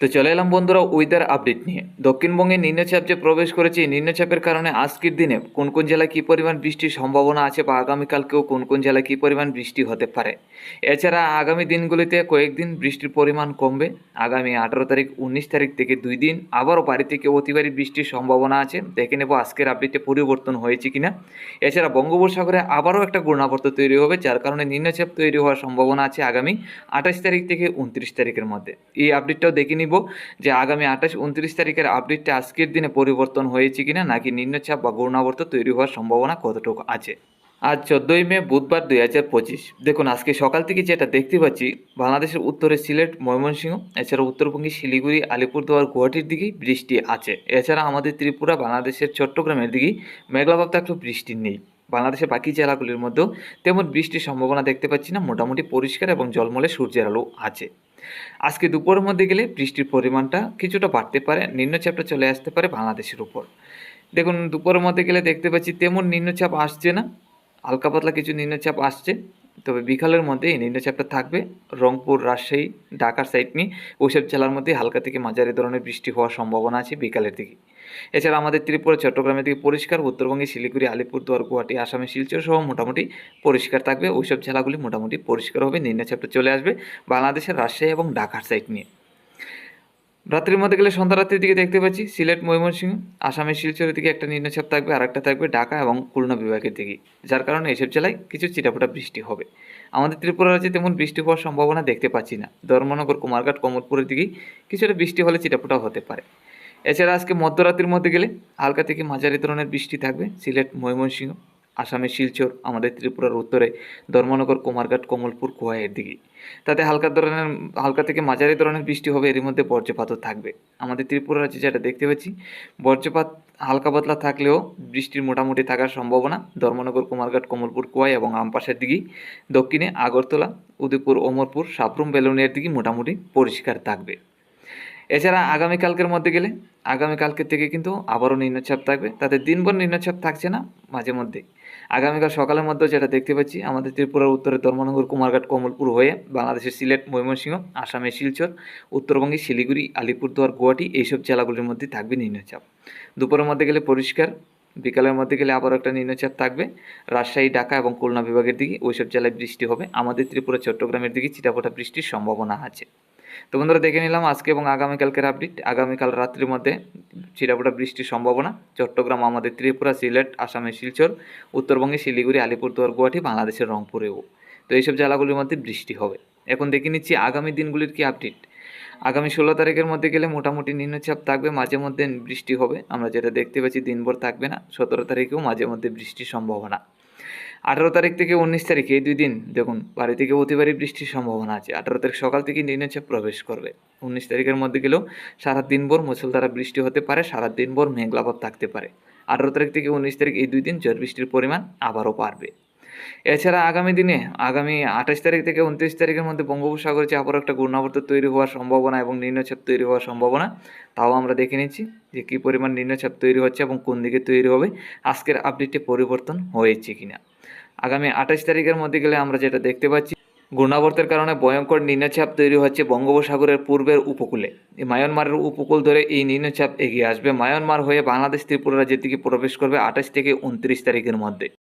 তো চলে এলাম বন্ধুরা ওয়েদার আপডেট নিয়ে। দক্ষিণবঙ্গে নিম্নচাপ যে প্রবেশ করেছে। নিম্নচাপের কারণে আজকের দিনে কোন কোন জেলায় কী পরিমাণ বৃষ্টির সম্ভাবনা আছে বা আগামীকালকেও কোন কোন জেলায় কী পরিমাণ বৃষ্টি হতে পারে? এছাড়া আগামী দিনগুলিতে কয়েকদিন বৃষ্টির পরিমাণ কমবে। আগামী আঠারো তারিখ, উনিশ তারিখ থেকে দুই দিন। আবারও বাড়ি থেকে অতিবারী বৃষ্টির সম্ভাবনা আছে। দেখে নেব আজকের আপডেটে পরিবর্তন হয়েছে কিনা। এছাড়া বঙ্গোপসাগরে আবারও একটা ঘূর্ণাবর্ত তৈরি হবে, যার কারণে নিম্নচাপ তৈরি হওয়ার সম্ভাবনা আছে আগামী আঠাশ তারিখ থেকে উনত্রিশ তারিখের মধ্যে। এই আপডেটটাও দেখে নিব যে আগামী আঠাশ, উনত্রিশ তারিখের আপডেটটা আজকের দিনে পরিবর্তন হয়েছে কিনা নাকি নিম্নচাপ বা ঘূর্ণাবর্ত তৈরি হওয়ার সম্ভাবনা কতটুকু আছে? আজ চোদ্দোই মে, বুধবার দুই হাজার পঁচিশ। দেখুন, আজকে সকাল থেকে যেটা দেখতে পাচ্ছি, বাংলাদেশের উত্তরে সিলেট, ময়মনসিংহ, এছাড়া উত্তরবঙ্গে শিলিগুড়ি, আলিপুরদুয়ার, গুয়াহাটির দিকেই বৃষ্টি আছে। এছাড়া আমাদের ত্রিপুরা, বাংলাদেশের চট্টগ্রামের দিকেই মেঘলাভাব একটু বৃষ্টি নেই। বাংলাদেশের বাকি জেলাগুলির মধ্যেও তেমন বৃষ্টির সম্ভাবনা দেখতে পাচ্ছি না। মোটামুটি পরিষ্কার এবং জলমলে সূর্যের আলো আছে। আজকে দুপুরের মধ্যে গেলে বৃষ্টির পরিমাণটা কিছুটা বাড়তে পারে, নিম্নচাপটা চলে আসতে পারে বাংলাদেশের উপর। দেখুন, দুপুরের মধ্যে গেলে দেখতে পাচ্ছি তেমন নিম্নচাপ আসছে না, হালকা পাতলা কিছু নিম্নচাপ আসছে। তবে বিকালের মধ্যে এই নিম্নচাপটা থাকবে রংপুর, রাজশাহী, ঢাকার সাইড নিয়ে। ওইসব জেলার মধ্যে হালকা থেকে মাঝারি ধরনের বৃষ্টি হওয়ার সম্ভাবনা আছে বিকালের দিকে। এছাড়া আমাদের ত্রিপুরা, চট্টগ্রামের দিকে পরিষ্কার উত্তরবঙ্গে শিলিগুড়ি, আলিপুরদুয়ার, গুয়াহাটি, আসামে শিলচর সহ মোটামুটি পরিষ্কার থাকবে। ওইসব জেলাগুলি মোটামুটি পরিষ্কার হবে নিম্নচাপটা চলে আসবে বাংলাদেশের রাজশাহী এবং ঢাকার সাইড নিয়ে। রাত্রির মধ্যে গেলে সন্ধ্যা রাত্রির দিকে দেখতে পাচ্ছি সিলেট, ময়মনসিংহ আসামের শিলচরের দিকে একটা নিম্নচাপ থাকবে আর একটা থাকবে ঢাকা এবং খুলনা বিভাগের দিকে, যার কারণে এইসব জেলায় কিছু চিটাফোটা বৃষ্টি হবে। আমাদের ত্রিপুরা রাজ্যে তেমন বৃষ্টি হওয়ার সম্ভাবনা দেখতে পাচ্ছি না। ধর্মনগর, কুমারঘাট, কমলপুরের দিকেই কিছুটা বৃষ্টি হলে চিটাফোটা হতে পারে। এছাড়া আজকে মধ্যরাত্রির মধ্যে গেলে হালকা থেকে মাঝারি ধরনের বৃষ্টি থাকবে, সিলেট, ময়মনসিংহ, আসামের শিলচর, আমাদের ত্রিপুরার উত্তরে, ধর্মনগর, কুমারঘাট, কমলপুর কোয়াইয়ের দিকে। তাতে হালকা ধরনের, হালকা থেকে মাঝারি ধরনের বৃষ্টি হবে, এর মধ্যে বজ্রপাতও থাকবে। আমাদের ত্রিপুরা রাজ্যে যেটা দেখতে পাচ্ছি, বজ্রপাত হালকা পাতলা থাকলেও বৃষ্টির মোটামুটি থাকার সম্ভাবনা ধর্মনগর, কুমারঘাট, কমলপুর কোয়াই এবং আমপাশের দিকেই। দক্ষিণে আগরতলা, উদয়পুর অমরপুর সাপরুম বেলুনের দিকে মোটামুটি পরিষ্কার থাকবে। এছাড়া আগামীকালকের মধ্যে গেলে আগামীকালকের থেকে কিন্তু আবারও নিম্নচাপ থাকবে। তাতে দিনভর নিম্নচাপ থাকছে না, মাঝে মধ্যে আগামীকাল সকালের মধ্যে যেটা দেখতে পাচ্ছি, আমাদের ত্রিপুরার উত্তরে ধর্মনগর, কুমারঘাট, কমলপুর হয়ে বাংলাদেশের সিলেট, ময়মনসিংহ, আসামের শিলচর উত্তরবঙ্গে শিলিগুড়ি, আলিপুরদুয়ার, গুয়াহাটি এইসব জেলাগুলির মধ্যে থাকবে নিম্নচাপ। দুপুরের মধ্যে গেলে পরিষ্কার, বিকালের মধ্যে গেলে আবার একটা নিম্নচাপ থাকবে। রাজশাহী, ঢাকা এবং খুলনা বিভাগের দিকে ওইসব জেলায় বৃষ্টি হবে। আমাদের ত্রিপুরা, চট্টগ্রামের দিকে চিটাফোটা বৃষ্টির সম্ভাবনা আছে। তো বন্ধুরা দেখে নিলাম আজকে এবং আগামীকালকের আপডেট আগামীকাল রাত্রির মধ্যে চিরাপুটা বৃষ্টির সম্ভাবনা। চট্টগ্রাম, আমাদের ত্রিপুরা, সিলেট, আসামের শিলচর উত্তরবঙ্গে শিলিগুড়ি, আলিপুরদুয়ার, গুয়াহাটি, বাংলাদেশের রংপুরেও। তো এইসব জেলাগুলির মধ্যে বৃষ্টি হবে। এখন দেখে নিচ্ছি আগামী দিনগুলির কি আপডেট আগামী ষোলো তারিখের মধ্যে গেলে মোটামুটি নিম্নচাপ থাকবে, মাঝে মধ্যে বৃষ্টি হবে। আমরা যেটা দেখতে পাচ্ছি দিনভর থাকবে না, সতেরো তারিখেও মাঝে মধ্যে বৃষ্টির সম্ভাবনা। আঠারো তারিখ থেকে উনিশ তারিখ এই দুই দিন, দেখুন বাড়ি থেকে অতিবারই বৃষ্টির সম্ভাবনা আছে। আঠারো তারিখ সকাল থেকে নিম্নচাপ প্রবেশ করবে। উনিশ তারিখের মধ্যে গেলেও সারা দিনভর মুসলধারা বৃষ্টি হতে পারে, সারা দিনভর মেঘলাভাব থাকতে পারে। আঠারো তারিখ থেকে উনিশ তারিখ এই দুই দিন ঝড় বৃষ্টির পরিমাণ আবারও বাড়বে। এছাড়া আগামী দিনে, আগামী আঠাশ তারিখ থেকে উনত্রিশ তারিখের মধ্যে বঙ্গোপসাগরে যে আবার একটা ঘূর্ণাবর্ত তৈরি হওয়ার সম্ভাবনা এবং নিম্নচাপ তৈরি হওয়ার সম্ভাবনা, তাও আমরা দেখে নিচ্ছি যে কী পরিমাণ নিম্নচাপ তৈরি হচ্ছে এবং কোন দিকে তৈরি হবে, আজকের আপডেটে পরিবর্তন হয়েছে কিনা। আগামী আঠাশ তারিখের মধ্যে গেলে আমরা যেটা দেখতে পাচ্ছি, ঘূর্ণাবর্তের কারণে ভয়ঙ্কর নিম্নচাপ তৈরি হচ্ছে বঙ্গোপসাগরের পূর্বের উপকূলে। মায়ানমারের উপকূল ধরে এই নিম্নচাপ এগিয়ে আসবে। মায়ানমার হয়ে বাংলাদেশ ত্রিপুরা রাজ্যের দিকে প্রবেশ করবে আঠাশ থেকে উনত্রিশ তারিখের মধ্যে।